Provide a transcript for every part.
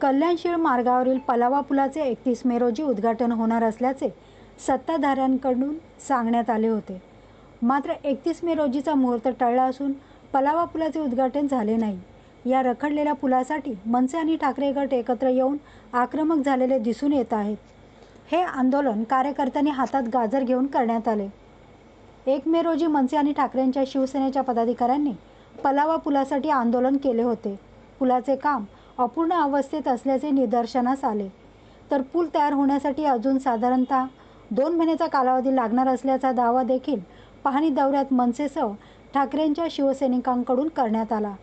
कल्याणशीळ मार्गावरील पलावा पुलाचे एकतीस मे रोजी उद्घाटन होणार असल्याचे सत्ताधाऱ्यांकडून सांगण्यात आले होते. मात्र एकतीस मे रोजीचा मुहूर्त टळला असून पलावा पुलाचे उद्घाटन झाले नाही. या रखडलेल्या पुलासाठी मनसे आणि ठाकरे गट एकत्र येऊन आक्रमक झालेले दिसून येत आहेत. हे आंदोलन कार्यकर्त्यांनी हातात गाजर घेऊन करण्यात आले. एक मे रोजी मनसे आणि ठाकरेंच्या शिवसेनेच्या पदाधिकाऱ्यांनी पलावा पुलासाठी आंदोलन केले होते. पुलाचे काम अपूर्ण अवस्थेत असल्याचे निदर्शनास आले. तर पूल तयार होण्यासाठी अजून साधारणतः दोन महिन्याचा कालावधी लागणार असल्याचा दावा देखील पाहणी दौऱ्यात मनसेसह ठाकरेंच्या शिवसैनिकांकडून करण्यात आला.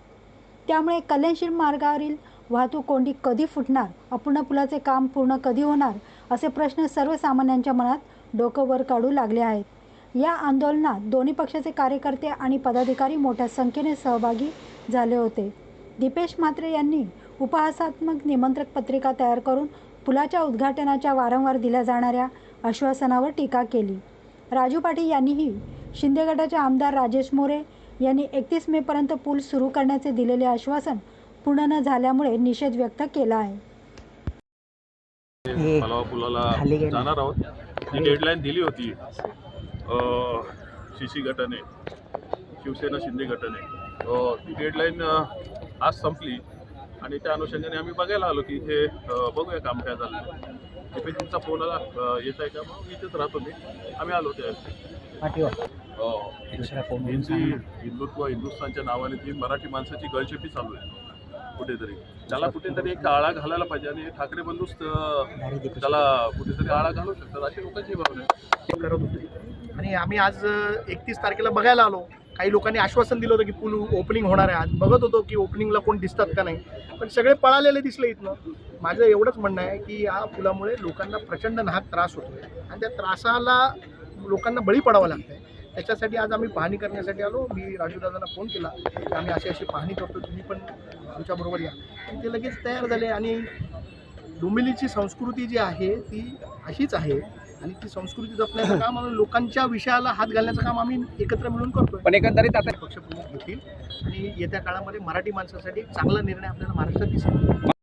त्यामुळे कल्याणशील मार्गावरील वाहतूक कोंडी कधी फुटणार अपूर्ण पुलाचे काम पूर्ण कधी होणार असे प्रश्न सर्वसामान्यांच्या मनात डोकं वर काढू लागले आहेत. या आंदोलनात दोन्ही पक्षाचे कार्यकर्ते आणि पदाधिकारी मोठ्या संख्येने सहभागी झाले होते. दीपेश म्हात्रे यांनी उपहासात्मक निमंत्रक पत्रिका तयार करून पुलाच्या उद्घाटनाच्या वारंवार दिल्या जाणाऱ्या आश्वासनावर टीका केली. राजू पाटील यांनीही शिंदे गटाचे आमदार राजेश मोरे यांनी एकतीस मेपर्यंत पूल सुरू करण्याचे दिलेले आश्वासन पूर्ण न झाल्यामुळे निषेध व्यक्त केला आहे. पुलाला. जाणार आहोत. ही डेडलाईन दिली होती. सी सी गटाने शिवसेना शिंदे गटाने. ती डेडलाईन आज संपली. आणि त्या अनुषंगाने आम्ही बघायला आलो की अ, बघूया काम काय झालं तुमचा फोन आला येत आहे का? मग इथेच राहतो मी. आम्ही आलो त्या दुसरा फोन हिंदी हिंदुत्व हिंदुस्थानच्या नावाने ती मराठी माणसाची गळचेपी चालू आहे. कुठेतरी. त्याला कुठेतरी एक आळा घालायला पाहिजे आणि ठाकरे बंधूच त्याला कुठेतरी आळा घालू शकतात. अशी लोकांची भावना करत होते. आणि आम्ही आज एकतीस तारखेला बघायला आलो. काही लोकांनी आश्वासन दिलं होतं की पूल ओपनिंग होणार आहे आज. बघत होतो की ओपनिंगला कोण दिसतात का नाही. पण सगळे पळालेले दिसले इथनं. माझं एवढंच म्हणणं आहे की या पुलामुळे लोकांना प्रचंड नाहक त्रास होतो आणि त्या त्रासाला लोकांना बळी पडावं लागतं आहे त्याच्यासाठी आज आम्ही पाहणी करण्यासाठी आलो. मी राजूदादांना फोन केला. की आम्ही अशी अशी पाहणी करतो तुम्ही पण आमच्याबरोबर या. आणि ते लगेच तयार झाले आणि डोंबिलीची संस्कृती जी आहे ती अशीच आहे. आणि ती संस्कृती जपण्याचं काम लोकांच्या विषयाला हात घालण्याचं काम आम्ही एकत्र मिळून करतोय. पण एकंदरीत आता पक्षप्रमुख घेतील आणि येत्या काळामध्ये मराठी माणसासाठी चांगला निर्णय आपल्याला महाराष्ट्रात दिसेल.